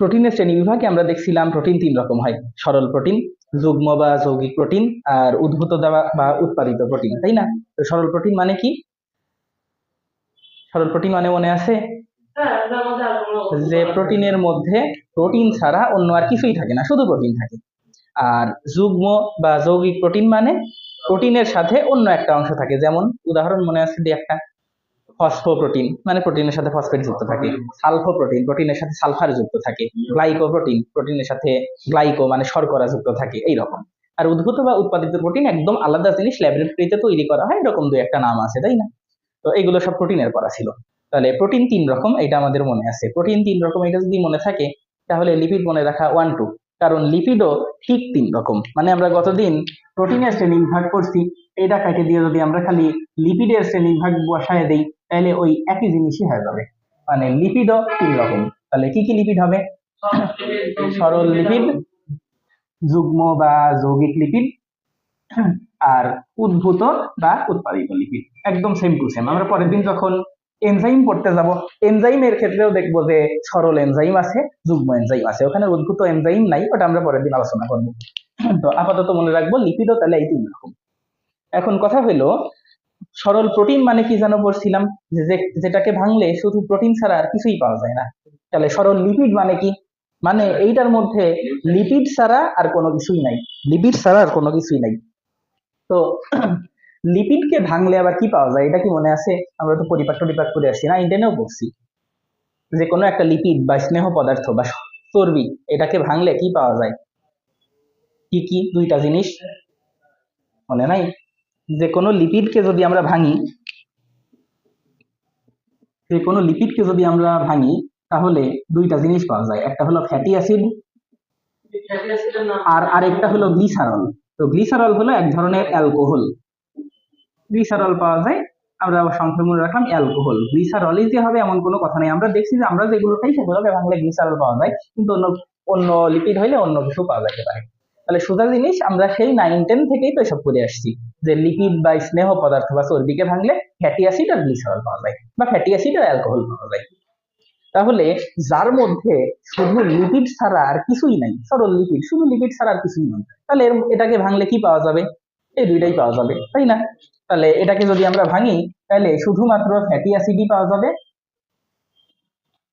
প্রোটিনের শ্রেণি বিভাগে আমরা দেখছিলাম প্রোটিন তিন রকম হয়। সরল প্রোটিন যুগ্ম বা যৌগিক প্রোটিন আর উদ্ভূত দেওয়া বা উৎপাদিত প্রোটিন তাই না? তো সরল প্রোটিন মানে কি? সরল প্রোটিন মানে মনে আছে? যে প্রোটিনের মধ্যে প্রোটিন ছাড়া অন্য আর কিছুই থাকে না শুধু প্রোটিন থাকে। আর যুগ্ম বা যৌগিক প্রোটিন মানে প্রোটিনের সাথে অন্য একটা অংশ থাকে যেমন উদাহরণ মনে আছে যে একটা। ফসফোপ্রোটিন মানে প্রোটিনের সাথে ফসফেট যুক্ত থাকে। সালফোপ্রোটিন প্রোটিনের সাথে সালফার যুক্ত থাকে। গ্লাইকোপ্রোটিন প্রোটিনের সাথে গ্লাইকো মানে শর্করা যুক্ত থাকে এই রকম আর উদ্ভূত বা উৎপাদিত প্রোটিন একদম আলাদা জিনিস ল্যাবরেটরিতে তৈরি করা হয়, এরকম দুই একটা নাম আছে, তাই না? তো এগুলো সব প্রোটিনের করা ছিল। তাহলে প্রোটিন তিন রকম, এটা আমাদের মনে আছে। প্রোটিন তিন রকম, এটা যদি মনে থাকে, তাহলে লিপিড মনে রাখা ওয়ান টু কারণ লিপিডও ঠিক তিন রকম। মানে আমরা গতদিন প্রোটিনের শ্রেণি বিভাগ করছি এটা কেটে দিয়ে যদি আমরা খালি লিপিডের শ্রেণি বিভাগ বসায় দেই, তাহলে ওই একই জিনিসই হয়ে যাবে। মানে লিপিডও তিন রকম। তাহলে কি কি লিপিড হবে? সরল লিপিড, যুগ্ম বা যৌগিক লিপিড, আর উদ্ভূত বা উৎপাদিত লিপিড। একদম সেম টু সেম আমরা পরের দিন যখন এনজাইম পড়তে যাব। এনজাইমের ক্ষেত্রেও দেখব যে সরল এনজাইম আছে, যুগ্ম এনজাইম আছে। ওখানে উদ্ভূত এনজাইম নাই ওটা আমরা পরের দিন আলোচনা করব। তো আপাতত মনে রাখব, লিপিডও তাহলে এই তিন রকম। এখন কথা হলো, সরল প্রোটিন মানে কি যেন বলছিলাম? যে, যে- যেটাকে ভাঙলে শুধু প্রোটিন ছাড়া আর কিছুই পাওয়া যায় না। তাহলে সরল লিপিড মানে কি? মানে এইটার মধ্যে লিপিড ছাড়া আর কোনো কিছুই নাই। লিপিড ছাড়া আর কোনো কিছুই নাই। তো লিপিডকে ভাঙলে আবার কি পাওয়া যায়? এটা কি মনে আছে? আমরা তো পরিপাক টরিপাক করে আসছি না ইন্টেনেও পড়ছি। যে কোনো একটা লিপিড বা স্নেহ পদার্থ বা চর্বি এটাকে ভাঙলে কি পাওয়া যায়? কি কি? দুইটা জিনিস? মনে নাই? যে কোনো লিপিডকে যদি আমরা ভাঙি যে কোনো লিপিডকে যদি আমরা ভাঙি তাহলে দুইটা জিনিস পাওয়া যায়। একটা হলো ফ্যাটি অ্যাসিড আর আরেকটা হলো গ্লিসারল। তো গ্লিসারল হলো এক ধরনের অ্যালকোহল। গ্লিসারল পাওয়া যায়। আমরা সংক্ষেপে মনে রাখলাম অ্যালকোহল গ্লিসারলই যে হবে এমন কোনো কথা নেই। আমরা দেখছি যে আমরা যেগুলো খাই সেগুলোকে ভাঙলে গ্লিসারল পাওয়া যায়। কিন্তু অন্য অন্য লিপিড হইলে অন্য কিছু পাওয়া যেতে পারে। তাহলে সোজা জিনিস আমরা সেই নাইন টেন থেকেই তো এসব করে আসছি যে লিপিড বা স্নেহ পদার্থ বা চর্বিকে ভাঙলে ফ্যাটি অ্যাসিড আর গ্লিসারল পাওয়া যায় বা ফ্যাটি অ্যাসিড আর অ্যালকোহল পাওয়া যায়। তাহলে যার মধ্যে শুধু লিপিড ছাড়া আর কিছুই নাই, সরল লিপিড শুধু লিপিড ছাড়া আর কিছুই নাই, তাহলে এটাকে ভাঙলে কি পাওয়া যাবে? এই দুইটাই পাওয়া যাবে, তাই না? তাহলে এটাকে যদি আমরা ভাঙি, তাহলে শুধুমাত্র ফ্যাটি অ্যাসিডই পাওয়া যাবে।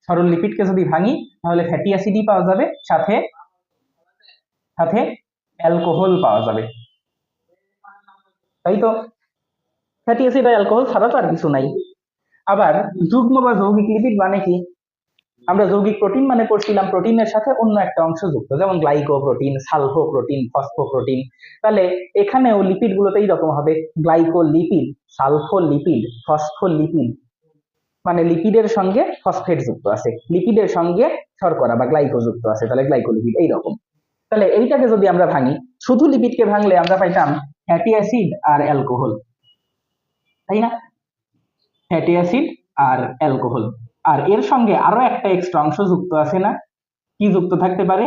সরল লিপিডকে যদি ভাঙি, তাহলে ফ্যাটি অ্যাসিডই পাওয়া যাবে। সাথে সাথে অ্যালকোহল পাওয়া যাবে। তাই তো? ফ্যাটি অ্যাসিড আর অ্যালকোহল ছাড়া তো আর কিছু নাই। আবার যুগ্ম বা যৌগিক লিপিড মানে কি? আমরা যৌগিক প্রোটিন মানে পড়ছিলাম প্রোটিনের সাথে অন্য একটা অংশ যুক্ত, যেমন গ্লাইকোপ্রোটিন সালফোপ্রোটিন ফসফোপ্রোটিন। তাহলে এখানেও লিপিড গুলোতে এইরকম হবে, গ্লাইকোলিপিড সালফোলিপিড ফসফোলিপিড মানে লিপিডের সঙ্গে ফসফেট যুক্ত আছে লিপিডের সঙ্গে শর্করা বা গ্লাইকো যুক্ত আছে, তাহলে গ্লাইকোলিপিড এইরকম। তাহলে এইটাকে যদি আমরা ভাঙি, শুধু লিপিডকে ভাঙলে আমরা পাইতাম ফ্যাটি অ্যাসিড আর অ্যালকোহল তাই না? ফ্যাটি অ্যাসিড আর অ্যালকোহল আর এর সঙ্গে আরও একটা এক্সট্রা অংশ যুক্ত আছে না? কি যুক্ত থাকতে পারে?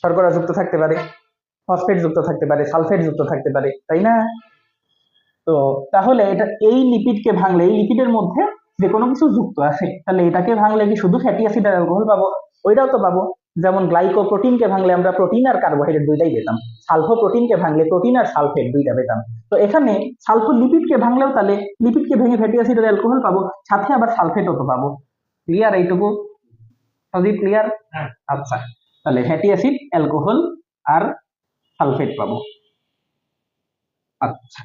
শর্করা যুক্ত থাকতে পারে ফসফেট যুক্ত থাকতে পারে সালফেট যুক্ত থাকতে পারে, তাই না? তো তাহলে এটা এই লিপিডকে ভাঙলে, এই লিপিডের মধ্যে যে কোনো কিছু যুক্ত আছে, তাহলে এটাকে ভাঙলে কি শুধু ফ্যাটি অ্যাসিড আর অ্যালকোহল পাবো? ওইটাও তো পাবো। যেমন গ্লাইকোপ্রোটিনকে ভাঙলে আমরা প্রোটিন আর কার্বোহাইড্রেট দুইটাই পেতাম। সালফোপ্রোটিনকে ভাঙলে প্রোটিন আর সালফেট দুইটা পেতাম। তো এখানে সালফোলিপিডকে ভাঙলেও তাহলে লিপিডকে ভেঙে ফ্যাটি অ্যাসিড আর অ্যালকোহল পাবো সাথে আবার সালফেটও তো পাবো। ক্লিয়ার এইটুকু? সজীব ক্লিয়ার আচ্ছা তাহলে ফ্যাটি অ্যাসিড অ্যালকোহল আর সালফেট পাবো। আচ্ছা।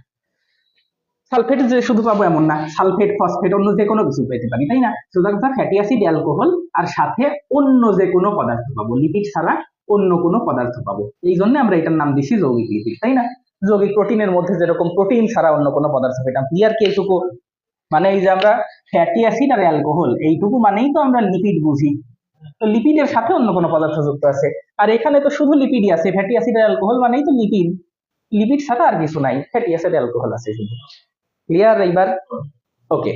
সালফেট যে শুধু পাবো এমন না, সালফেট, ফসফেট, অন্য যে কোনো কিছু পেতে পারি, তাই না? সুতরাং কথা ফ্যাটি অ্যাসিড অ্যালকোহল আর সাথে অন্য যে কোনো পদার্থ পাবো লিপিড ছাড়া অন্য কোনো পদার্থ পাবো। এই জন্য আমরা এটার নাম দিছি যৌগিক লিপিড তাই না? যৌগিক প্রোটিনের মধ্যে যেরকম প্রোটিন ছাড়া অন্য কোনো পদার্থ পেতাম ক্লিয়ার কি এইটুকু? মানে এই যে আমরা ফ্যাটি অ্যাসিড আর অ্যালকোহল এইটুকু মানেই তো আমরা লিপিড বুঝি। তো লিপিডের সাথে অন্য কোনো পদার্থ যুক্ত আছে। আর এখানে তো শুধু লিপিডই আছে ফ্যাটি অ্যাসিড আর অ্যালকোহল মানেই তো লিপিড লিপিড ছাড়া আর কিছু নাই ফ্যাটি অ্যাসিড অ্যালকোহল আছে শুধু। ক্লিয়ার এইবার? ওকে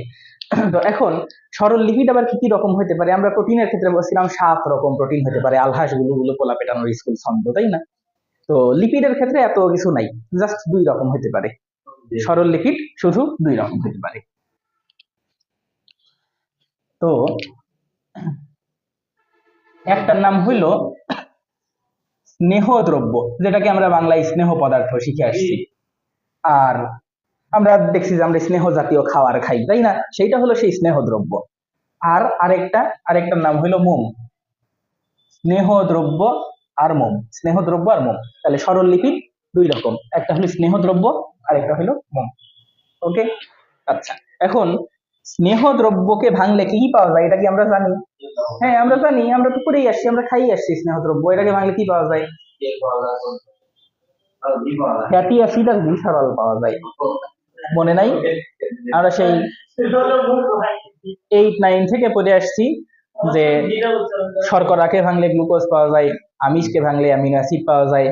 তো এখন সরল লিপিড আবার কি কি রকম হতে পারে? আমরা প্রোটিনের ক্ষেত্রে বলছিলাম সাত রকম প্রোটিন হতে পারে। আলহাসগুলো গুলো পোলা পেটানোর স্কুল ছন্দ, তাই না? তো লিপিডের ক্ষেত্রে এত কিছু নাই। জাস্ট দুই রকম হতে পারে। সরল লিপিড শুধু দুই রকম হতে পারে। তো একটার নাম হইল স্নেহ দ্রব্য, যেটাকে আমরা বাংলায় স্নেহ পদার্থ শিখে আসছি। আর আমরা দেখছি যে আমরা স্নেহ জাতীয় খাবার খাই তাই না? সেইটা হলো সেই স্নেহ দ্রব্য। আর আরেকটা আরেকটার নাম হলো মোম। স্নেহ দ্রব্য আর মোম। স্নেহ দ্রব্য আর মোম। তাহলে সরল লিপিড দুই রকম। একটা হলো স্নেহ দ্রব্য আর একটা হলো মোম। ওকে? আচ্ছা এখন স্নেহ দ্রব্যকে ভাঙলে কি কি পাওয়া যায়? এটা কি আমরা জানি? হ্যাঁ আমরা জানি। আমরা তো করেই আসছি আমরা খাই আসছি স্নেহ দ্রব্য। এটাকে ভাঙলে কি পাওয়া যায়? ফ্যাটি অ্যাসিড আর গ্লিসারল পাওয়া যায়। মনে নাই। আমরা সেই এইট নাইন থেকে পড়ে আসছি যে শর্করাকে ভাঙলে গ্লুকোজ পাওয়া যায়, আমিষকে ভাঙলে অ্যামিনো অ্যাসিড পাওয়া যায়,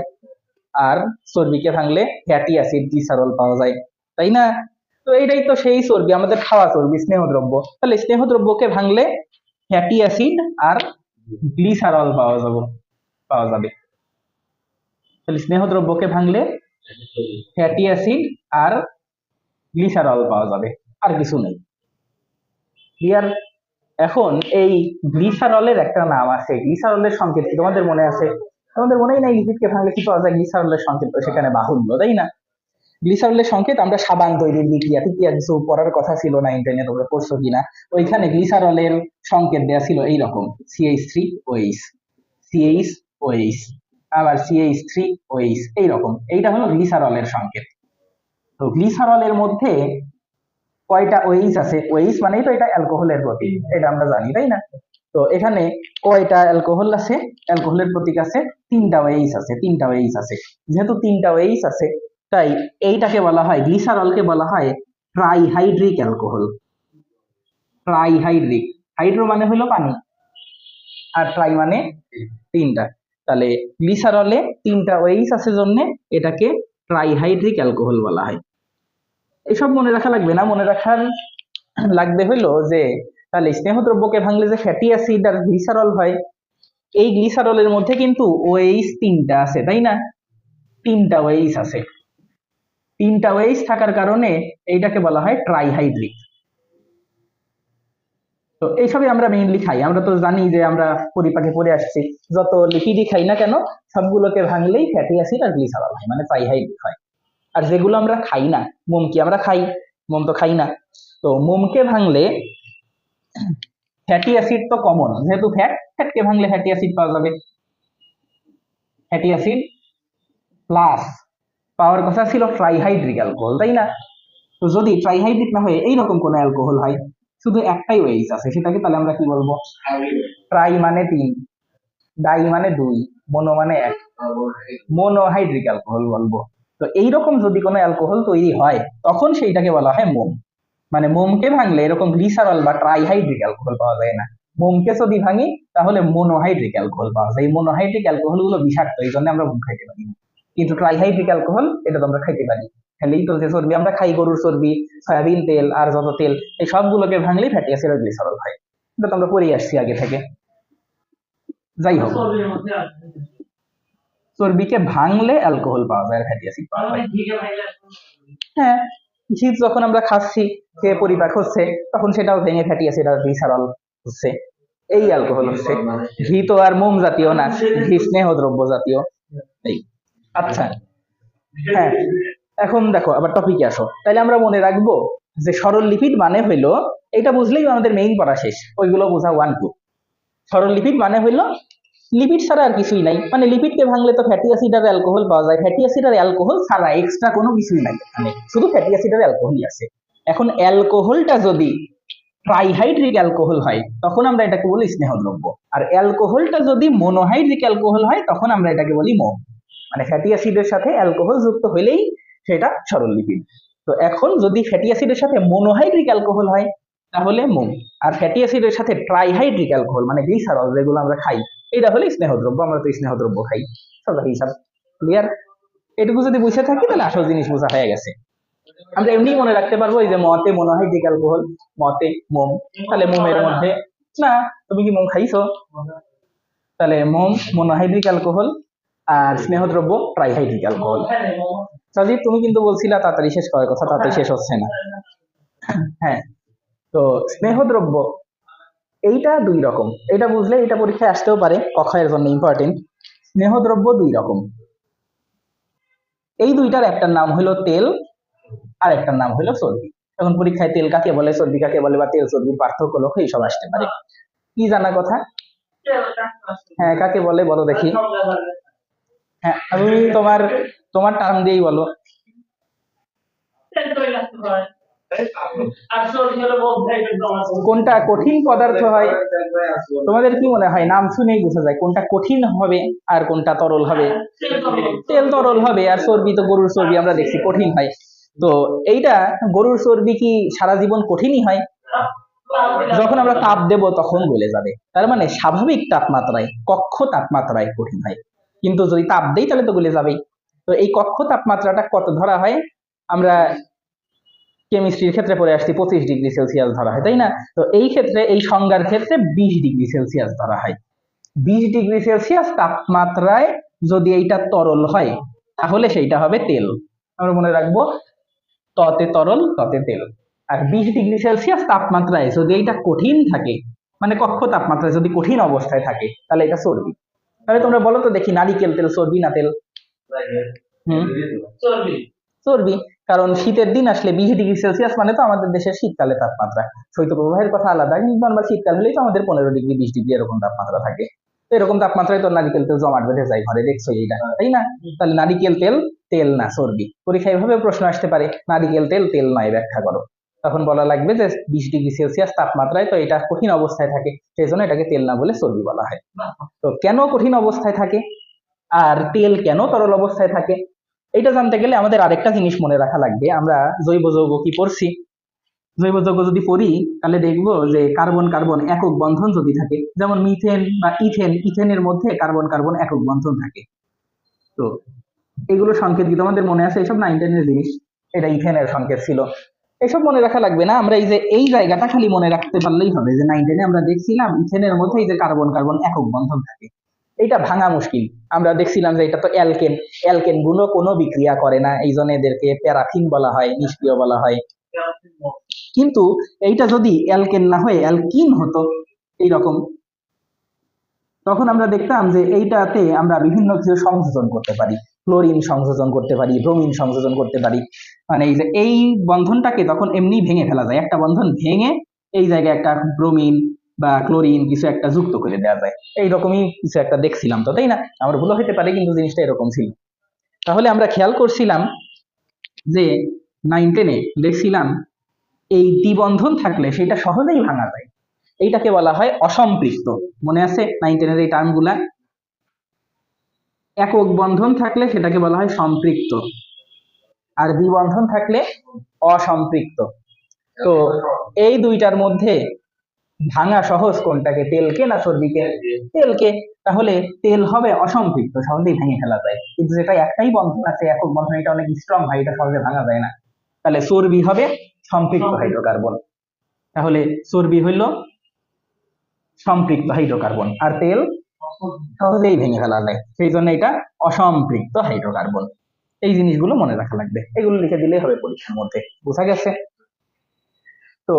আর চর্বিকে ভাঙলে ফ্যাটি অ্যাসিড গ্লিসারল পাওয়া যায়। তাই না? তো এইটাই তো সেই চর্বি, আমাদের খাওয়া চর্বি, স্নেহদ্রব্য। তাহলে স্নেহদ্রব্যকে ভাঙলে ফ্যাটি অ্যাসিড আর গ্লিসারল পাওয়া যাবে পাওয়া যাবে। তাহলে স্নেহদ্রব্যকে ভাঙলে ফ্যাটি অ্যাসিড আর গ্লিসারল পাওয়া যাবে, আর কিছু নেই। ক্লিয়ার এখন এই গ্লিসারলের একটা নাম আছে। গ্লিসারলের সংকেত তোমাদের মনে আছে? তোমাদের মনেই নাই লিপিডকে ভাঙলে কি পাওয়া যায়? গ্লিসারলের সংকেত সেখানে বাহুল্য, তাই না? গ্লিসারলের সংকেত আমরা সাবান তৈরির বিক্রিয়া টিক্রিয়া কিছু পড়ার কথা ছিল না ইন্টারনেট তোমরা পড়ছো কিনা? ওইখানে গ্লিসারলের সংকেত দেওয়া ছিল এইরকম সিএইচ থ্রি ওইস সিএইচ ওইস আবার সিএইচ থ্রি ওইস এইরকম। এইটা হলো গ্লিসারলের সংকেত। তো গ্লিসারলের মধ্যে কয়টা ওইস আছে? ওইস মানেই তো এটা অ্যালকোহলের প্রতীক, এটা আমরা জানি, তাই না? তো এখানে কয়টা অ্যালকোহল আছে? অ্যালকোহলের প্রতীক আছে, তিনটা ওয়েইস আছে, তিনটা ওয়েইস আছে। যেহেতু তিনটা ওয়েইস আছে, তাই এইটাকে বলা হয় গ্লিসারলকে বলা হয় ট্রাইহাইড্রিক অ্যালকোহল ট্রাইহাইড্রিক হাইড্রো মানে হলো পানি, আর ট্রাই মানে তিনটা। তাহলে গ্লিসারলে তিনটা ওয়েইস আছে জন্য এটাকে ট্রাইহাইড্রিক অ্যালকোহল বলা হয়। এসব মনে রাখা লাগবে না। মনে রাখার লাগবে হলো যে, তাহলে স্নেহদ্রব্যকে ভাঙলে যে ফ্যাটি অ্যাসিড আর গ্লিসারল হয়, এই গ্লিসারলের মধ্যে কিন্তু ওয়েইস তিনটা আছে, তাই না? তিনটা ওয়েইস আছে। তিনটা ওয়েইস থাকার কারণে এইটাকে বলা হয় ট্রাইহাইড্রিক তো এইসবই আমরা মেইনলি খাই। আমরা তো জানি যে আমরা পরিপাকে পড়ে আসছি। যত লিপিডই খাই না কেন, সবগুলোকে ভাঙলেই ফ্যাটি অ্যাসিড আর গ্লিসারল হয় মানে ট্রাইহাইড্রিক হয়। আর যেগুলো আমরা খাই না মোম কি আমরা খাই মোম তো খাই না। তো মোমকে ভাঙলে ফ্যাটি অ্যাসিড তো কমন যেহেতু ফ্যাট ফ্যাটকে ভাঙলে ফ্যাটি অ্যাসিড পাওয়া যাবে। ফ্যাটি অ্যাসিড প্লাস পাওয়ার কথা ছিল ট্রাইহাইড্রিক অ্যালকোহল তাই না? তো যদি ট্রাইহাইড্রিক না হয়ে এইরকম কোনো অ্যালকোহল হয় শুধু একটাই ওয়েজ আছে সেটাকে তাহলে আমরা কি বলব? ট্রাই মানে তিন ডাই মানে দুই মনো মানে এক। মোনোহাইড্রিক অ্যালকোহল বলব। তো এইরকম যদি কোনো অ্যালকোহল তৈরি হয়, তখন সেইটাকে বলা হয় মোম। মানে মোমকে ভাঙলে এরকম গ্লিসারল বা ট্রাইহাইড্রিক অ্যালকোহল পাওয়া যায় না। মোমকে যদি ভাঙি, তাহলে মোনোহাইড্রিক অ্যালকোহল পাওয়া যায়। এই মোনোহাইড্রিক অ্যালকোহলগুলো বিষাক্ত, এই জন্য আমরা মোম খাইতে পারি না। কিন্তু ট্রাইহাইড্রিক অ্যালকোহল এটা তো আমরা খাইতে পারি। খাইলেই তো যে চর্বি, আমরা খাই গরুর চর্বি, সয়াবিন তেল, আর যত তেল, এই সবগুলোকে ভাঙলেই ফ্যাটি অ্যাসিড গ্লিসারল হয়। এটা তো আমরা পড়েই আসছি আগে থেকে। যাই হোক। চর্বিকে ভাঙলে অ্যালকোহল পাওয়া যায় ফ্যাটি অ্যাসিড পাওয়া যায়। হ্যাঁ ঘি যখন আমরা খাচ্ছি খেয়ে পরিপাক হচ্ছে, তখন সেটাও ভেঙে ফ্যাটি অ্যাসিড আর গ্লিসারল হচ্ছে। এই অ্যালকোহল হচ্ছে। ঘি তো আর মোম জাতীয় না, ঘি স্নেহ দ্রব্য জাতীয়। এই। আচ্ছা। হ্যাঁ। এখন দেখো, আবার টপিকে আসো। তাহলে আমরা মনে রাখব যে সরল লিপিড মানে হইল এটা বুঝলেই আমাদের মেইন পড়া শেষ। ওইগুলো বোঝা ওয়ান টু সরল লিপিড মানে হইল লিপিড ছাড়া আর কিছুই নাই। মানে লিপিডকে ভাঙলে তো ফ্যাটি অ্যাসিড আর অ্যালকোহল পাওয়া যায়। ফ্যাটি অ্যাসিড আর অ্যালকোহল ছাড়া এক্সট্রা কোনো কিছুই নাই। মানে শুধু ফ্যাটি অ্যাসিড আর অ্যালকোহলই আছে। এখন অ্যালকোহলটা যদি ট্রাইহাইড্রিক অ্যালকোহল হয়, তখন আমরা এটাকে বলি স্নেহদ্রব্য। আর অ্যালকোহলটা যদি মোনোহাইড্রিক অ্যালকোহল হয়, তখন আমরা এটাকে বলি মোম। মানে ফ্যাটি অ্যাসিডের সাথে অ্যালকোহল যুক্ত হলেই সেটা সরল লিপিড তো এখন যদি ফ্যাটি অ্যাসিডের সাথে মোনোহাইড্রিক অ্যালকোহল হয়, তাহলে মোম। আর ফ্যাটি অ্যাসিডের সাথে ট্রাইহাইড্রিক অ্যালকোহল মানে গ্লিসারল যেগুলো আমরা খাই এটা হলে স্নেহদ্রব্য, আমরা তো স্নেহদ্রব্য খাই। হিসাব ক্লিয়ার এটুকু যদি বুঝে থাকি, তাহলে আসল জিনিস বোঝা হয়ে গেছে। আমরা এমনি মনে রাখতে পারব, এই যে মতে মোনোহাইড্রিক অ্যালকোহল মতে মোম। তাহলে মোমের মধ্যে, না, তুমি কি মোম খাইছো? তাহলে মোম মোনোহাইড্রিক অ্যালকোহল আর স্নেহদ্রব্য ট্রাইহাইড্রিক অ্যালকোহল সাজিদ, তুমি কিন্তু বলছিলা তাড়াতাড়ি শেষ করার কথা তাড়াতাড়ি শেষ হচ্ছে না। হ্যাঁ তো স্নেহদ্রব্য এইটা দুই রকম। এটা বুঝলে এটা পরীক্ষায় আসতেও পারে কক্ষয়ের জন্য ইম্পর্টেন্ট স্নেহদ্রব্য দুই রকম। এই দুইটার একটার নাম হলো তেল, আর একটার নাম হলো চর্বি। এখন পরীক্ষায় তেল কাকে বলে, চর্বি কাকে বলে, বা তেল, চর্বির পার্থক্য লক্ষ্য এইসব আসতে পারে। কি জানা কথা? হ্যাঁ কাকে বলে বলো দেখি। হ্যাঁ তুমি তোমার তোমার টার্ম দিয়েই বলো। কোনটা কঠিন পদার্থ হয়? তোমাদের কি মনে হয়? নাম শুনেই বোঝা যায় কোনটা কঠিন হবে আর কোনটা তরল হবে। তেল তরল হবে আর চর্বি তো গরুর চর্বি আমরা দেখছি কঠিন হয়। তো এইটা গরুর চর্বি কি সারা জীবন কঠিনই হয়? যখন আমরা তাপ দেব তখন গলে যাবে। তার মানে স্বাভাবিক তাপমাত্রায় কক্ষ তাপমাত্রায় কঠিন হয়। কিন্তু যদি তাপ দেই তাহলে তো গলে যাবেই। তো এই কক্ষ তাপমাত্রাটা কত ধরা হয়? আমরা কেমিস্ট্রির ক্ষেত্রে পরে আসছি পঁচিশ ডিগ্রি সেলসিয়াস ধরা হয় তাই না? তো এই ক্ষেত্রে এই সংজ্ঞার ক্ষেত্রে বিশ ডিগ্রি সেলসিয়াস ধরা হয়। বিশ ডিগ্রি সেলসিয়াস তাপমাত্রায় যদি এইটা তরল হয় তাহলে সেইটা হবে তেল। আমরা মনে রাখব ততে তরল ততে তেল। আর বিশ ডিগ্রি সেলসিয়াস তাপমাত্রায় যদি এইটা কঠিন থাকে মানে কক্ষ তাপমাত্রায় যদি কঠিন অবস্থায় থাকে তাহলে এটা চর্বি। তাহলে তোমরা বলো তো দেখি নারিকেল তেল চর্বি না তেল? হুম। চর্বি। কারণ শীতের দিন আসলে বিশ ডিগ্রি সেলসিয়াস মানে তো আমাদের দেশের শীতকালে তাপমাত্রা। শৈত্যপ্রবাহের কথা আলাদা কিন্তু নর্মাল শীতকাল হলেই তো আমাদের পনেরো ডিগ্রি, বিশ ডিগ্রি এরকম তাপমাত্রা থাকে। এরকম তাপমাত্রায় তো নারিকেল তেল জমাট বেঁধে যায় ঘরে দেখছ এইটা তাই না? তাহলে নারিকেল তেল তেল না চর্বি পরীক্ষায় এভাবে প্রশ্ন আসতে পারে, নারিকেল তেল তেল নয় ব্যাখ্যা করো। তখন বলা লাগবে যে বিশ ডিগ্রি সেলসিয়াস তাপমাত্রায় তো এটা কঠিন অবস্থায় থাকে, সেই জন্য এটাকে তেল না বলে চর্বি বলা হয়। তো কেন কঠিন অবস্থায় থাকে? আর তেল কেন তরল অবস্থায় থাকে? এটা জানতে গেলে আমাদের আরেকটা জিনিস মনে রাখা লাগবে। আমরা জৈব যৌগ কি পড়ছি? জৈব যৌগ যদি পড়ি, তাহলে দেখব যে কার্বন কার্বন একক বন্ধন যদি থাকে, যেমন মিথেন বা ইথেন, ইথেনের মধ্যে কার্বন কার্বন একক বন্ধন থাকে। তো এগুলো সংকেত কি তোমাদের মনে আছে? এসব নাইন টেনের জিনিস, এটা ইথেনের সংকেত ছিল। এসব মনে রাখা লাগবে না, আমরা এই যে, এই জায়গাটা খালি মনে রাখতে পারলেই হবে যে নাইন টেনে আমরা দেখছিলাম ইথেনের মধ্যে এই যে কার্বন কার্বন একক বন্ধন থাকে। এটা ভাঙা মুশকিল। আমরা দেখছিলাম যে এটা তো অ্যালকেন। অ্যালকেনগুলো কোনো বিক্রিয়া করে না। এই জন্য এদেরকে প্যারাফিন বলা হয়, নিষ্ক্রিয় বলা হয়। কিন্তু এইটা যদি অ্যালকেন না হয়ে অ্যালকিন হতো এইরকম, তখন আমরা দেখতাম যে এইটাতে আমরা বিভিন্ন কিছু সংযোজন করতে পারি। ক্লোরিন সংযোজন করতে পারি, ব্রোমিন সংযোজন করতে পারি। মানে এই যে এই বন্ধনটাকে তখন এমনি ভেঙে ফেলা যায়। একটা বন্ধন ভেঙে এই জায়গায় একটা ব্রোমিন বা ক্লোরিন কিছু একটা যুক্ত করে দেওয়া যায়। এইরকমই কিছু একটা দেখছিলাম তো, তাই না? আমার ভুল হতে পারে, কিন্তু জিনিসটা এরকম ছিল। তাহলে আমরা খেয়াল করছিলাম যে নাইন টেনে দেখছিলাম, এই দ্বিবন্ধন থাকলে সেটা সহজেই ভাঙা যায়। এইটাকে বলা হয় অসম্পৃক্ত। মনে আছে নাইন টেনের এই টার্মগুলা? একক বন্ধন থাকলে সেটাকে বলা হয় সম্পৃক্ত। আর দ্বিবন্ধন থাকলে অসম্পৃক্ত। তো এই দুইটার মধ্যে ভাঙা সহজ কোনটাকে? তেলকে না চর্বিকে? তেলকে। তাহলে তেল হবে অসম্পৃক্ত সহজেই ভেঙে ফেলা যায়। কিন্তু যেটা একটাই বন্ধন আছে একক বন্ধন এটা অনেক স্ট্রং হয় এটা সহজে ভাঙা যায় না। তাহলে চর্বি হবে সম্পৃক্ত হাইড্রোকার্বন তাহলে চর্বি হইল সম্পৃক্ত হাইড্রোকার্বন আর তেল সহজেই ভেঙে ফেলা যায়। সেই জন্য এটা অসম্পৃক্ত হাইড্রোকার্বন এই জিনিসগুলো মনে রাখা লাগবে। এগুলো লিখে দিলেই হবে পরীক্ষার মধ্যে। বোঝা গেছে? তো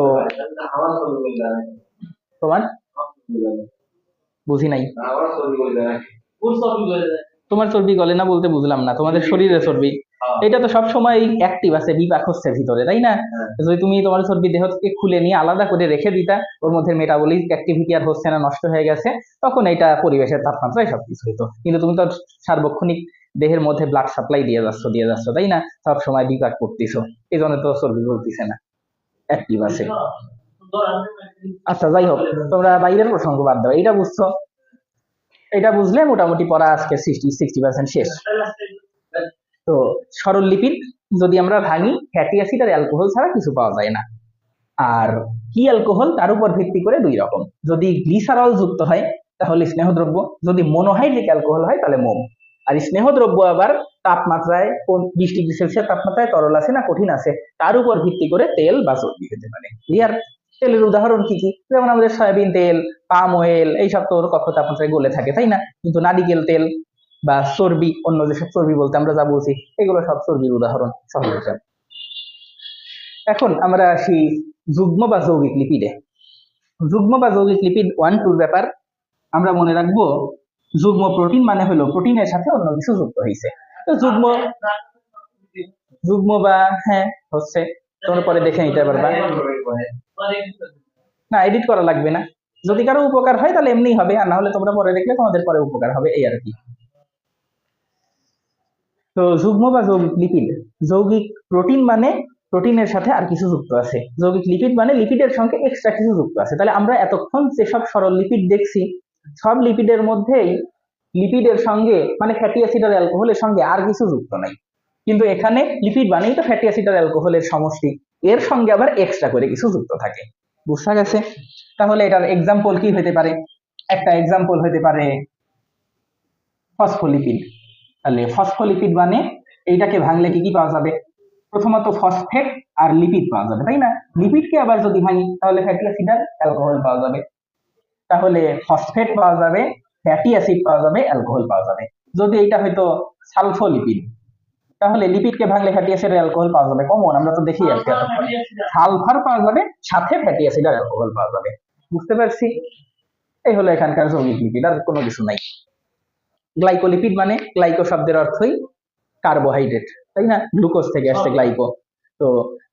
তোমার বুঝি নাই। তোমার চর্বি গলে না বলতে বুঝলাম না তোমাদের শরীরে চর্বি। এটা তো সব সময় অ্যাক্টিভ আছে বিপাক হচ্ছে ভিতরে তাই না? যদি তুমি তোমার চর্বি দেহ থেকে খুলে নিয়ে আলাদা করে রেখে দিতা ওর মধ্যে মেটাবলিক অ্যাক্টিভিটি আর হচ্ছে না নষ্ট হয়ে গেছে তখন এটা পরিবেশের তাপমাত্রায় সবকিছু হইতো। কিন্তু তুমি তো সার্বক্ষণিক দেহের মধ্যে ব্লাড সাপ্লাই দিয়ে যাচ্ছ দিয়ে যাচ্ছ তাই না? সব সময় বিপাক করতেছো এই জন্য তো চর্বি বলতেছে না। অ্যাক্টিভ আছে। আচ্ছা যাই হোক, তোমরা বাইরের প্রসঙ্গ বাদ দাও। এইটা বুঝছ? এটা বুঝলে মোটামুটি পড়া আজকে সিক্সটি সিক্সটি পার্সেন্ট শেষ। তো সরল লিপিড যদি আমরা ভাঙি ফ্যাটি অ্যাসিড আর অ্যালকোহল ছাড়া কিছু পাওয়া যায় না। আর কি অ্যালকোহল তার উপর ভিত্তি করে দুই রকম। যদি গ্লিসারল যুক্ত হয়, তাহলে স্নেহদ্রব্য। যদি মনোহাইড্রিক অ্যালকোহল হয়, তাহলে মোম। আর স্নেহদ্রব্য আবার তাপমাত্রায়, কোন বিশ ডিগ্রি সেলসিয়াস তাপমাত্রায় তরল আছে না কঠিন আছে, তার উপর ভিত্তি করে তেল বা চর্বি হতে পারে। ক্লিয়ার তেলের উদাহরণ কি কি? যেমন আমাদের সয়াবিন তেল, পাম অয়েল এইসব তো কক্ষ তাপমাত্রায় গলে থাকে, তাই না? কিন্তু নারিকেল তেল বা চর্বি, অন্য যেসব চর্বি বলতে আমরা যা বলছি, এগুলো সব চর্বির উদাহরণ, সহজ। এখন আমরা আসি যুগ্ম বা যৌগিক লিপিডে। যুগ্ম বা যৌগিক লিপিড ওয়ান টুর ব্যাপার। আমরা মনে রাখব যুগ্ম প্রোটিন মানে হলো প্রোটিনের সাথে অন্য কিছু যুক্ত হয়েছে যুগ্ম যুগ্ম বা হ্যাঁ হচ্ছে। তোমরা পরে দেখে নিতে পারবা। না, এডিট করা লাগবে না। যদি কারও উপকার হয়, তাহলে এমনি হবে। আর না হলে তোমরা পরে দেখলে তোমাদের পরে উপকার হবে, এই আর কি। তো যুগ্ম বা যৌগিক লিপিড। যৌগিক প্রোটিন মানে প্রোটিনের সাথে আর কিছু যুক্ত আছে। যৌগিক লিপিড মানে লিপিডের সঙ্গে এক্সট্রা কিছু যুক্ত আছে। তাহলে আমরা এতক্ষণ যেসব সরল লিপিড দেখছি, সব লিপিডের মধ্যেই লিপিডের সঙ্গে মানে ফ্যাটি অ্যাসিড আর অ্যালকোহলের সঙ্গে আর কিছু যুক্ত নাই। কিন্তু এখানে লিপিড মানেই তো ফ্যাটি অ্যাসিড আর অ্যালকোহলের সমষ্টি। এর সঙ্গে আবার এক্সট্রা করে কিছু যুক্ত থাকে। বুঝা গেছে? তাহলে এটার এক্সাম্পল কি হতে পারে? একটা এক্সাম্পল হতে পারে ফসফোলিপিড তাহলে ফসফোলিপিড মানে এইটাকে ভাঙলে কি কি পাওয়া যাবে? প্রথমত ফসফেট আর লিপিড পাওয়া যাবে, তাই না? লিপিডকে আবার যদি ভাঙি, তাহলে ফ্যাটি অ্যাসিড আর অ্যালকোহল পাওয়া যাবে। তাহলে ফসফেট পাওয়া যাবে ফ্যাটি অ্যাসিড পাওয়া যাবে অ্যালকোহল পাওয়া যাবে। যদি এটা হয়তো সালফোলিপিড তাহলে লিপিডকে ভাঙলে ফ্যাটি অ্যাসিড আর অ্যালকোহল পাওয়া যাবে। কমন আমরা তো দেখি এতক্ষণ সালফার পাওয়া যাবে সাথে ফ্যাটি অ্যাসিড আর অ্যালকোহল পাওয়া যাবে। বুঝতে পারছি? এই হলো এখানকার যৌগিক লিপিড আর কোনো কিছু নাই। গ্লাইকোলিপিড মানে গ্লাইকো শব্দের অর্থই কার্বোহাইড্রেট তাই না? গ্লুকোজ থেকে আসছে গ্লাইকো তো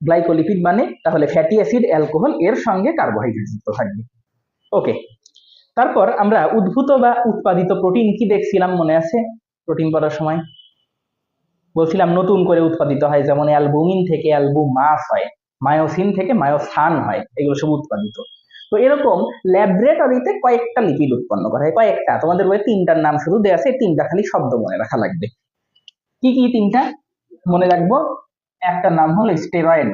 গ্লাইকোলিপিড মানে তাহলে ফ্যাটি অ্যাসিড অ্যালকোহল এর সঙ্গে কার্বোহাইড্রেট যুক্ত থাকবে। ওকে তারপর আমরা উদ্ভূত বা উৎপাদিত প্রোটিন কি দেখছিলাম মনে আছে? প্রোটিন পড়ার সময়। বলছিলাম নতুন করে উৎপাদিত হয় যেমন অ্যালবুমিন থেকে অ্যালবুমাস হয় মায়োসিন থেকে মায়োসান হয় এগুলো সব উৎপাদিত। তো এরকম ল্যাবরেটরিতে কয়েকটা লিপিড উৎপন্ন করা হয় কয়েকটা। তোমাদের ওই তিনটার নাম শুধু দেওয়া আছে তিনটা খালি শব্দ মনে রাখা লাগবে। কি কি তিনটা মনে রাখব? একটা নাম হলো স্টেরয়েড।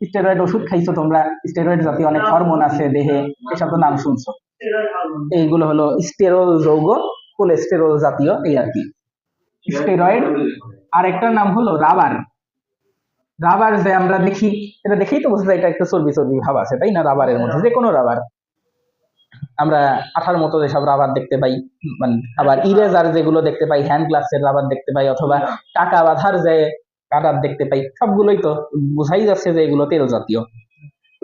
স্টেরয়েড ওষুধ খাইছো তোমরা? স্টেরয়েড জাতীয় অনেক হরমোন আছে দেহে এসব তো নাম শুনছো। এইগুলো হলো স্টেরল যৌগ কোলেস্টেরল জাতীয় এই আর কি। স্টেরয়েড। আর একটার নাম হলো রাবার। রাবার যে আমরা দেখি, এটা দেখেই তো বোঝা যায় এটা একটু চর্বি চর্বি ভাব আছে, তাই না? রাবারের মধ্যে, যে কোনো রাবার। আমরা আঠার মতো যেসব রাবার দেখতে পাই মানে আবার ইরেজার যেগুলো দেখতে পাই, হ্যান্ড গ্লাসের রাবার দেখতে পাই, অথবা টাকা বাঁধার যে কাটার দেখতে পাই, সবগুলোই তো বোঝাই যাচ্ছে যে এগুলো তেল জাতীয়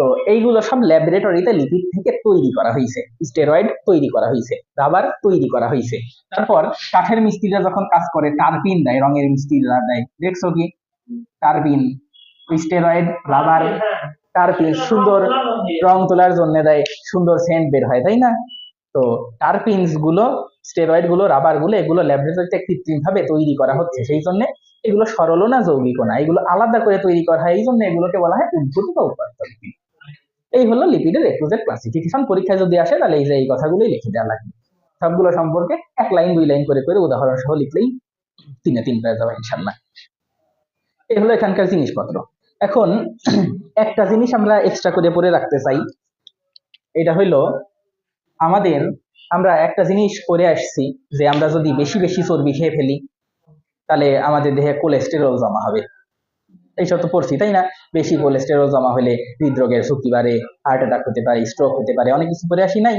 তো এইগুলো সব ল্যাবরেটরিতে লিপিড থেকে তৈরি করা হয়েছে স্টেরয়েড তৈরি করা হয়েছে রাবার তৈরি করা হয়েছে তারপর কাঠের মিস্ত্রিরা যখন কাজ করে, টারপিন দেয়, রঙের মিস্ত্রিরা দেয়, দেখছ কি? টারপিন স্টেরয়েড রাবার টারপিন, সুন্দর রং তোলার জন্য দেয়, সুন্দর সেন্ট বের হয়, তাই না? তো টারপিনসগুলো স্টেরয়েডগুলো রাবারগুলো, এগুলো ল্যাবরেটরিতে কৃত্রিম ভাবে তৈরি করা হচ্ছে। সেই জন্য এগুলো সরল না যৌগিক না। এগুলো আলাদা করে তৈরি করা হয়, এই জন্য এগুলোকে বলা হয় উদ্ভূত বা লিপিড এই হলো লিপিডের এক্সপোজেট ক্লাসিফিকেশন পরীক্ষায় যদি আসে, তাহলে এই যে এই কথাগুলোই লিখে দেওয়া লাগবে। সবগুলো সম্পর্কে এক লাইন, দুই লাইন করে করে উদাহরণ সহ লিখলেই তিনে তিন পেয়ে যাবে ইনশাল্লাহ এই হলো এখানকার জিনিসপত্র। এখন একটা জিনিস আমরা এক্সট্রা করে পড়ে রাখতে চাই। এটা হইল আমাদের, আমরা একটা জিনিস করে আসছি যে আমরা যদি বেশি বেশি চর্বি খেয়ে ফেলি, তাহলে আমাদের দেহে কোলেস্টেরল জমা হবে। এইসব তো পড়ছি, তাই না? বেশি কোলেস্টেরল জমা হলে হৃদরোগের ঝুঁকি বাড়ে হার্ট অ্যাটাক হতে পারে স্ট্রোক হতে পারে, অনেক কিছু পরে আসি নাই।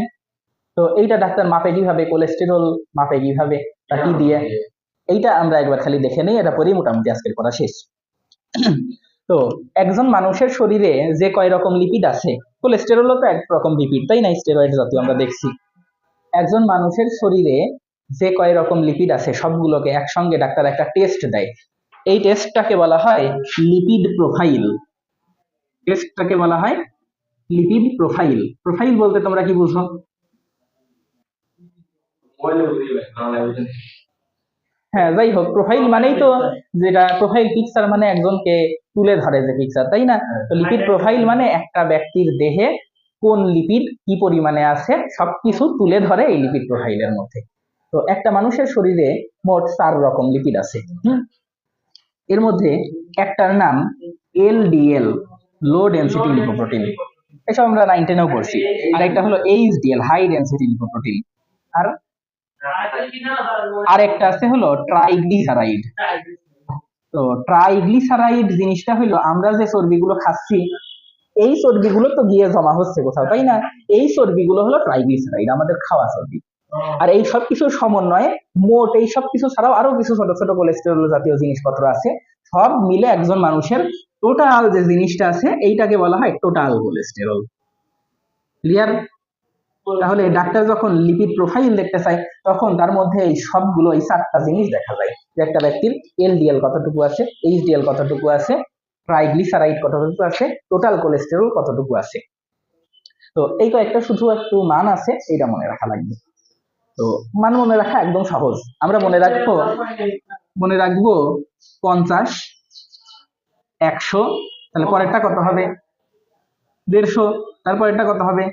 তো এইটা ডাক্তার মাপে কীভাবে কোলেস্টেরল মাপে কীভাবে তা কি দিয়ে? এইটা আমরা একবার খালি দেখে নেই, এটা পরেই মোটামুটি আজকের পড়া শেষ। তো একজন মানুষের শরীরে যে কয় রকম লিপিড আছে কোলেস্টেরলও তো এক রকম লিপিড তাই না? স্টেরয়েড জাতীয় আমরা দেখছি। একজন মানুষের শরীরে যে কয় রকম লিপিড আছে, সবগুলোকে একসঙ্গে ডাক্তার একটা টেস্ট দেয়। এই টেস্টটাকে বলা হয় লিপিড প্রোফাইল টেস্টটাকে বলা হয় লিপিড প্রোফাইল প্রোফাইল বলতে তোমরা কি বুঝো? হ্যাঁ যাই হোক প্রোফাইল মানেই তো যেটা প্রোফাইল পিকচার মানে একজনকে তুলে ধরে যে পিকচার তাই না? তো লিপিড প্রোফাইল মানে একটা ব্যক্তির দেহে কোন লিপিড কি পরিমাণে আছে সবকিছু তুলে ধরে এই লিপিড প্রোফাইলের মধ্যে। তো একটা মানুষের শরীরে মোট চার রকম লিপিড আছে। হুম? এর মধ্যে একটার নাম এলডিএল লো ডেন্সিটি লিপোপ্রোটিন এসব আমরা নাইন টেনেও পড়ছি। আর একটা হলো এইচডিএল হাই ডেন্সিটি লিপোপ্রোটিন আর আর একটা আছে হলো ট্রাইগ্লিসারাইড তো ট্রাইগ্লিসারাইড জিনিসটা হলো আমরা যে চর্বিগুলো খাচ্ছি, এই চর্বিগুলো তো গিয়ে জমা হচ্ছে কোথাও, তাই না? এই চর্বিগুলো হলো ট্রাইগ্লিসারাইড আমাদের খাওয়া চর্বি। আর এই সব কিছুর সমন্বয়ে মোট এই সব কিছু ছাড়াও আরও কিছু ছোট ছোট কোলেস্টেরল জাতীয় জিনিসপত্র আছে। সব মিলে একজন মানুষের টোটাল যে জিনিসটা আছে, এইটাকে বলা হয় টোটাল কোলেস্টেরল ক্লিয়ার তাহলে ডাক্তার যখন লিপিড প্রোফাইল দেখতে চায়, তখন তার মধ্যে এই সবগুলো এই চারটা জিনিস দেখা যায়। যে একটা ব্যক্তির এলডিএল কতটুকু আছে এইচডিএল কতটুকু আছে ট্রাইগ্লিসারাইড কতটুকু আছে টোটাল কোলেস্টেরল কতটুকু আছে। তো এই কয়েকটা শুধু একটু মান আছে এটা মনে রাখা লাগবে। তো মান মনে রাখা একদম সহজ। আমরা মনে রাখব মনে রাখব পঞ্চাশ, একশো, তাহলে পরেরটা কত হবে? দেড়শো তারপরেরটা কত হবে?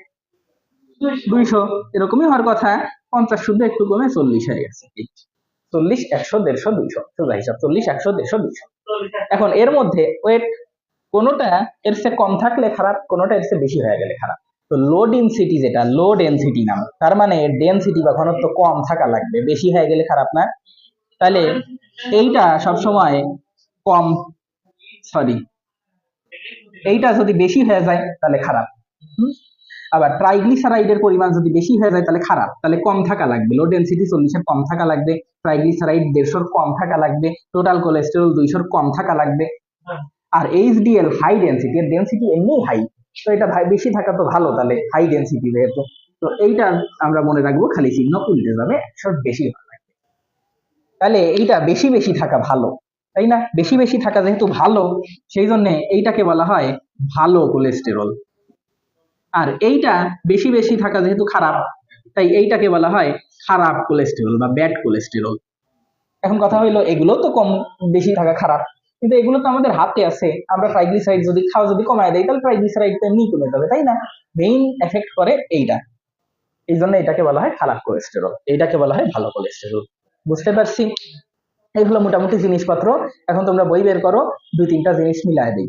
দুইশো। এরকমই হওয়ার কথা, পঞ্চাশ শুদ্ধ একটু কমে চল্লিশ হয়ে গেছে। চল্লিশ, একশো, দেড়শো, দুইশো। সোজা হিসাব, চল্লিশ, একশো, দেড়শো, দুইশো। এখন এর মধ্যে ওয়েট কোনোটা এর চেয়ে কম থাকলে খারাপ, কোনোটা এর চেয়ে বেশি হয়ে গেলে খারাপ? তো লো ডেনসিটি যেটা লো ডেনসিটি নাম, তার মানে ডেনসিটি বা ঘনত্ব কম থাকা লাগবে, বেশি হয়ে গেলে খারাপ না। তাহলে এইটা সবসময় কম সরি এইটা যদি বেশি হয়ে যায় তাহলে খারাপ? আবার ট্রাইগ্লিসারাইডের পরিমাণ যদি বেশি হয়ে যায় তাহলে খারাপ, তাহলে কম থাকা লাগবে। লো ডেনসিটি চল্লিশের কম থাকা লাগবে ট্রাইগ্লিসারাইড দেড়শোর কম থাকা লাগবে টোটাল কোলেস্টেরল দুইশোর কম থাকা লাগবে। আর এইচডিএল হাই ডেনসিটি এর ডেনসিটি এমনি হাই তো এটা বেশি থাকা তো ভালো, তাহলে হাই ডেনসিটি যেহেতু। তো এইটা আমরা মনে রাখব খালি চিহ্ন উল্টে যাবে, একশোর বেশি তাহলে এইটা বেশি বেশি থাকা ভালো, তাই না? বেশি বেশি থাকা যেহেতু ভালো, সেই জন্য এইটাকে বলা হয় ভালো কোলেস্টেরল আর এইটা বেশি বেশি থাকা যেহেতু খারাপ, তাই এইটাকে বলা হয় খারাপ কোলেস্টেরল বা ব্যাড কোলেস্টেরল এখন কথা হইল, এগুলো তো কম বেশি থাকা খারাপ। কিন্তু এগুলো তো আমাদের হাতে আছে। আমরা ট্রাইগ্লিসারাইড যদি খাওয়া যদি কমায় দেয় তাহলে ট্রাইগ্লিসারাইড এমনি কমে যাবে, তাই না? মেইন এফেক্ট করে এইটা। এই জন্য এটাকে বলা হয় খারাপ কোলেস্টেরল এইটাকে বলা হয় ভালো কোলেস্টেরল বুঝতে পারছি? এগুলো মোটামুটি জিনিসপত্র। এখন তোমরা বই বের করো, দুই তিনটা জিনিস মিলায় দিই।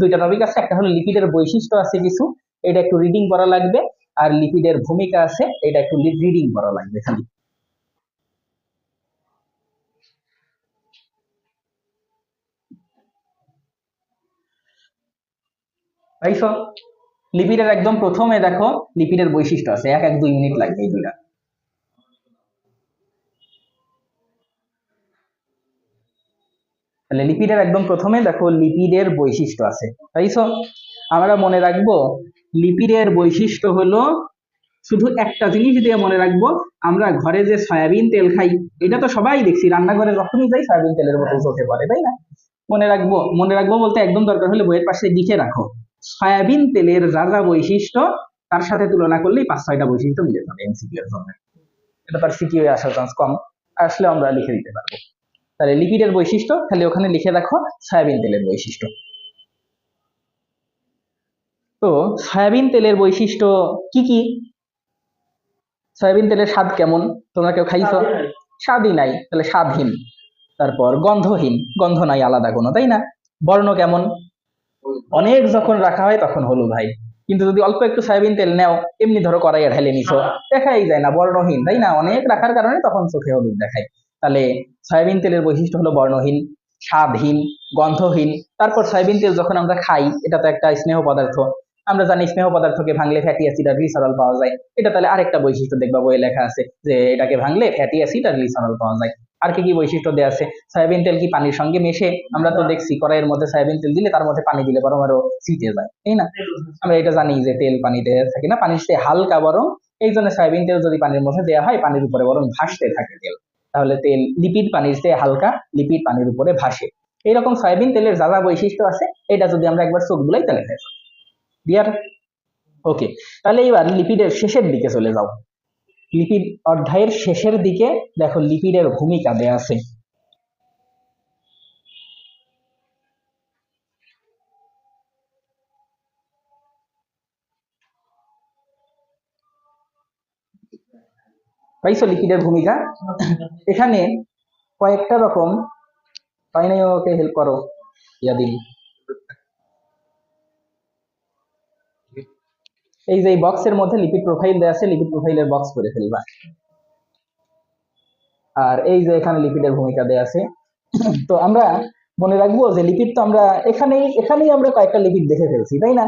দুইটা টপিক আছে, একটা হলো লিপিডের বৈশিষ্ট্য আছে কিছু, এটা একটু রিডিং করা লাগবে। আর লিপিডের ভূমিকা আছে, এটা একটু রিডিং করা লাগবে খালি। পাইছো লিপিডের একদম প্রথমে দেখো, লিপিডের বৈশিষ্ট্য আছে, এক এক দুই মিনিট লাগবে এই দুইটা। তাহলে লিপিডের একদম প্রথমে দেখো, লিপিডের বৈশিষ্ট্য আছে। তাইছো আমরা মনে রাখব, লিপিডের বৈশিষ্ট্য হলো, শুধু একটা জিনিস দিয়ে মনে রাখব, আমরা ঘরে যে সয়াবিন তেল খাই, এটা তো সবাই দেখছি, রান্নাঘরে যখনই যাই সয়াবিন তেলের বোতল চোখে পড়ে, তাই না? মনে রাখব মনে রাখব বলতে একদম দরকার হলে বইয়ের পাশে লিখে রাখো। সয়াবিন তেলের যা যা বৈশিষ্ট্য তার সাথে তুলনা করলেই পাঁচ ছয়টা বৈশিষ্ট্য মিলে যাবে এমসিকিউ এর জন্য। এটা তার সিকিউ আসার চান্স কম আসলে আমরা লিখে দিতে পারব। তাহলে লিপিডের বৈশিষ্ট্য খালি ওখানে লিখে রাখো সয়াবিন তেলের বৈশিষ্ট্য। তো সয়াবিন তেলের বৈশিষ্ট্য কি কি? সয়াবিন তেলের স্বাদ কেমন? তোমরা কেউ খাইছো? স্বাদই নাই। তাহলে স্বাদহীন। তারপর গন্ধহীন। গন্ধ নাই আলাদা কোনো তাই না? বর্ণ কেমন? অনেক যখন রাখা হয় তখন হলুদ ভাই। কিন্তু যদি অল্প একটু সয়াবিন তেল নেও এমনি ধরো কড়াইয়ে ঢেলে নিছো দেখাই যায় না বর্ণহীন তাই না? অনেক রাখার কারণে তখন চোখে হলুদ দেখায়। তাহলে সয়াবিন তেলের বৈশিষ্ট্য হলো বর্ণহীন স্বাদহীন গন্ধহীন। তারপর সয়াবিন তেল যখন আমরা খাই এটা তো একটা স্নেহ পদার্থ। আমরা জানি স্নেহ পদার্থকে ভাঙলে ফ্যাটি অ্যাসিড আর গ্লিসারল পাওয়া যায়। এটা তাহলে আরেকটা বৈশিষ্ট্য দেখবা বইয়ে লেখা আছে যে এটাকে ভাঙলে ফ্যাটি অ্যাসিড আর গ্লিসারল পাওয়া যায়। আর কি কি বৈশিষ্ট্য দেওয়া আছে? সয়াবিন তেল কি পানির সঙ্গে মেশে? আমরা তো দেখছি, কড়াইয়ের মধ্যে সয়াবিন তেল দিলে তার মধ্যে পানি দিলে বরং আরও ছিটে যায়, তাই না? আমরা এটা জানি যে তেল পানিতে থাকে না, পানির চেয়ে হালকা বরং এই জন্য সয়াবিন তেল যদি পানির মধ্যে দেওয়া হয়, পানির উপরে বরং ভাসতে থাকে তেল। তাহলে তেল লিপিড পানির চেয়ে হালকা লিপিড পানির উপরে ভাসে। এইরকম সয়াবিন তেলের যা যা বৈশিষ্ট্য আছে, এটা যদি আমরা একবার চোখ বুলাই তাহলে ডিয়ার ওকে তাহলে এবার লিপিডের শেষের দিকে চলে যাও। লিপিড অধ্যায়ের শেষের দিকে দেখো লিপিডের ভূমিকা দেয়া আছে। পাইছো লিপিডের ভূমিকা? এখানে কয়েকটা রকম তাই নাই ওকে হেল্প করো, ইয়াদিন। এই যে বক্সের মধ্যে লিপিড প্রোফাইল দেওয়া আছে লিপিড প্রোফাইলের বক্স করে ফেলবা। আর এই যে এখানে লিপিডের ভূমিকা দেওয়া আছে। তো আমরা মনে রাখব যে লিপিড তো আমরা এখানেই এখানেই আমরা কয়েকটা লিপিড দেখে ফেলছি, তাই না?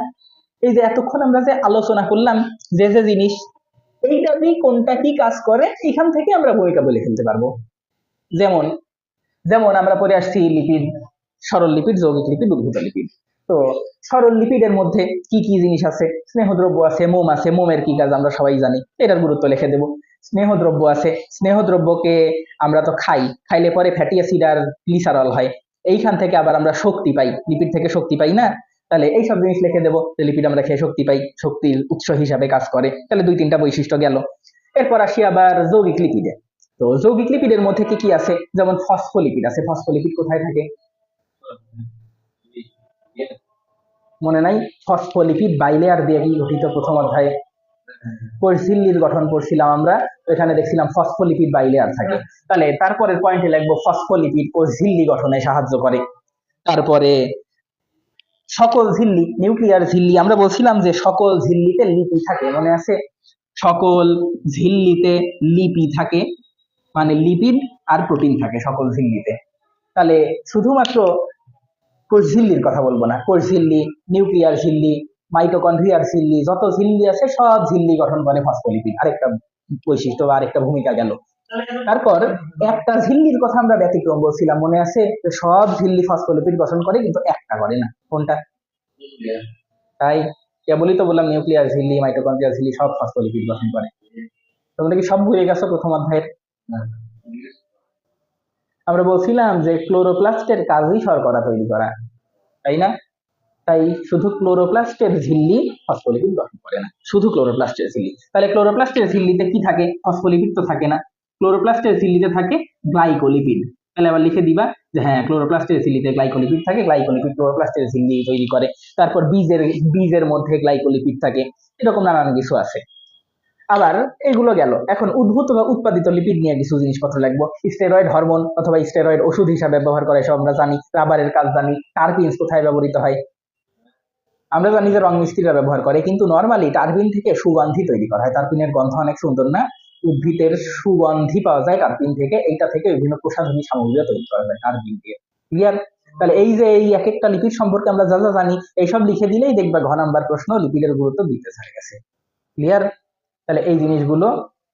এই যে এতক্ষণ আমরা যে আলোচনা করলাম, যে যে জিনিস, এইটা দিয়ে কোনটা কি কাজ করে, এখান থেকে আমরা ভূমিকা বলে ফেলতে পারব। যেমন যেমন আমরা পরে আসছি লিপিড সরল লিপিড যৌগিক লিপিড উদ্ভূত লিপিড তো সরল লিপিডের মধ্যে কি কি জিনিস আছে? স্নেহদ্রব্য আছে, মোম আছে, মোমের কি কাজ আমরা সবাই জানি। এটার গুরুত্ব লিখে দেব। স্নেহদ্রব্য আছে। স্নেহদ্রব্যকে আমরা তো খাই। খাইলে পরে ফ্যাটি অ্যাসিড আর গ্লিসারল হয়। এইখান থেকে আবার আমরা শক্তি পাই। লিপিড থেকে শক্তি পাই না? তাহলে এই সব জিনিস লিখে দেবো। যে লিপিড আমরা খেয়ে শক্তি পাই, শক্তির উৎস হিসাবে কাজ করে। তাহলে দুই তিনটা বৈশিষ্ট্য গেল। এরপর আসি আবার যৌগিক লিপিডে। তো যৌগিক লিপিডের মধ্যে কি কি আছে? যেমন ফসফোলিপিড আছে। ফসফোলিপিড কোথায় থাকে? মনে নাই, ফসফোলিপিড বাইলেয়ার দিয়ে গঠিত প্রথম অধ্যায়ে কোষঝিল্লির গঠন পড়ছিলাম আমরা এখানে দেখছিলাম ফসফোলিপিড বাইলেয়ার থাকে। তাহলে তারপরের পয়েন্টে লিখব ফসফোলিপিড কোষঝিল্লি গঠনে সাহায্য করে। তারপরে সকল ঝিল্লি, নিউক্লিয়ার ঝিল্লি, আমরা বলছিলাম যে সকল ঝিল্লিতে লিপি থাকে, মনে আছে? সকল ঝিল্লিতে লিপি থাকে মানে লিপিড আর প্রোটিন থাকে সকল ঝিল্লিতে। তাহলে শুধুমাত্র ঝিল্লির কথা বলব না। কোষ ঝিল্লি নিউক্লিয়ার ঝিল্লি মাইটোকন্ড্রিয়ার ঝিল্লি যত ঝিল্লি আছে সব ঝিল্লি গঠন করে ফসফোলিপিড। আরেকটা বৈশিষ্ট্য বা আরেকটা ভূমিকা গেল। তারপর একটা ঝিল্লির কথা আমরা ব্যতিক্রম বলছিলাম মনে আছে? সব ঝিল্লি ফসফোলিপিড গঠন করে কিন্তু একটা করে না। কোনটা? তাই কেবলই তো বললাম নিউক্লিয়ার ঝিল্লি মাইটোকন্ড্রিয়ার ঝিল্লি সব ফসফোলিপিড গঠন করে। তোমরা কি সব ভুলে গেছো প্রথম অধ্যায়ের? আমরা বলছিলাম যে ক্লোরোপ্লাস্টের কাজই শর্করা তৈরি করা, তাই না? তাই শুধু ক্লোরোপ্লাস্টের ঝিল্লি ফসফোলিপিড গঠন করে না, শুধু ক্লোরোপ্লাস্টের ঝিল্লি। তাহলে ক্লোরোপ্লাস্টের ঝিল্লিতে কি থাকে? ফসফোলিপিড তো থাকে না। ক্লোরোপ্লাস্টের ঝিল্লিতে থাকে গ্লাইকোলিপিড। তাহলে আবার লিখে দিবা যে হ্যাঁ ক্লোরোপ্লাস্টের ঝিল্লিতে গ্লাইকোলিপিড থাকে, গ্লাইকোলিপিড ক্লোরোপ্লাস্টের ঝিল্লি তৈরি করে। তারপর বীজের বীজের মধ্যে গ্লাইকোলিপিড থাকে, এরকম নানান কিছু আছে। আবার এগুলো গেল। এখন উদ্ভূত বা উৎপাদিত লিপিড নিয়ে কিছু জিনিসপত্র লাগবো। স্টেরয়েড হরমোন অথবা স্টেরয়েড ওষুধ হিসাবে ব্যবহার করে সব আমরা জানি, রাবারের কাজ জানি, টারপিনস কোথায় ব্যবহৃত হয়। আমরা জানি যে রং মিস্ত্রিরা ব্যবহার করে, কিন্তু নর্মালি টারপিন থেকে সুগন্ধি তৈরি করা হয়। টারপিনের গন্ধ অনেক সুন্দর না? উদ্ভিদের সুগন্ধি পাওয়া যায় টারপিন থেকে, এইটা থেকে বিভিন্ন প্রসাধনী সামগ্রী তৈরি করা যায় টারপিন দিয়ে। ক্লিয়ার তাহলে এই যে এই এক একটা লিপিড সম্পর্কে আমরা যা যা জানি, এইসব লিখে দিলেই দেখবা ঘ নাম্বার প্রশ্ন লিপিডের গুরুত্ব দিতে চাই গেছে ক্লিয়ার তাহলে এই জিনিসগুলো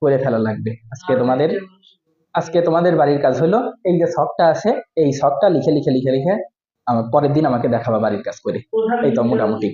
করে ফেলা লাগবে। আজকে তোমাদের আজকে তোমাদের বাড়ির কাজ হলো এই যে শখটা আছে এই শখটা লিখে লিখে লিখে লিখে আমার পরের দিন আমাকে দেখাবা বাড়ির কাজ করে। এই তো মোটামুটি।